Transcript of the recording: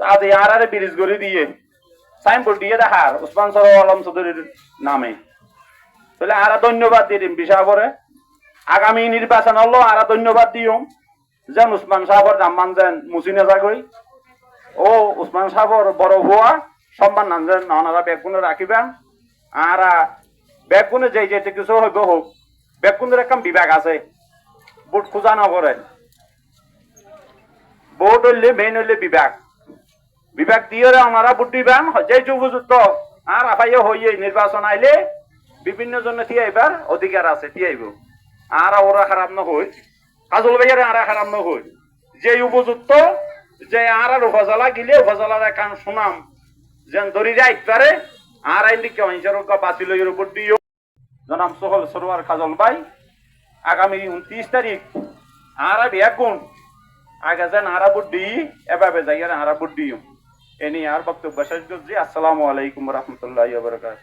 আজ আর আরে ব্রিজ করে দিয়ে সাইনবোর্ড দিয়ে দেখার, উসমান সর আলম চৌধুরীর নামে। তাহলে আরা ধন্যবাদ বিষয় পরে আগামী নির্বাচন হলো আরা ধন্যবাদ দিও। যেন উসমান সাহেবর জাম্মান যেন মুসিনে যাগই ও উসমান সাহেবর বড় হওয়া সম্মান নান যেন ওনারা বেগুনে রাখিবেন আর বেগুনে যে যেতে কিছু হইব হোক বেগুনের একটা বিভাগ আছে ভোট খোঁজা নগরে ভোট হইলে মেইন হইলে বিভাগ। বিভাগ দিয়ে ওনারা ভোট দিবেন যে উপযুক্ত আর আপাইয়ে হইয়ে নির্বাচন আইলে বিভিন্ন জন্য তিয়াইবার অধিকার আছে তিয়াইব আর ওরা খারাপ নহই কাজল ভাইয়ারে আর খারাপ নহই যে উপযুক্ত যে আর আর উপজেলা গিলে উপজেলার কান শুনাম। যেন যাইত পারে আর আইন কেউ হিসার বাতিল উপর দিও জনাম সোহল সরোয়ার কাজল ভাই, আগামী উনত্রিশ তারিখ আর বেগুন আগে যেন আরা বুদ্ধি এভাবে যাই আর দিও। এ নিয়ে আর বক্তব্য শেষ করছি আসসালামু আলাইকুম রহমতুল্লাহ বরকাত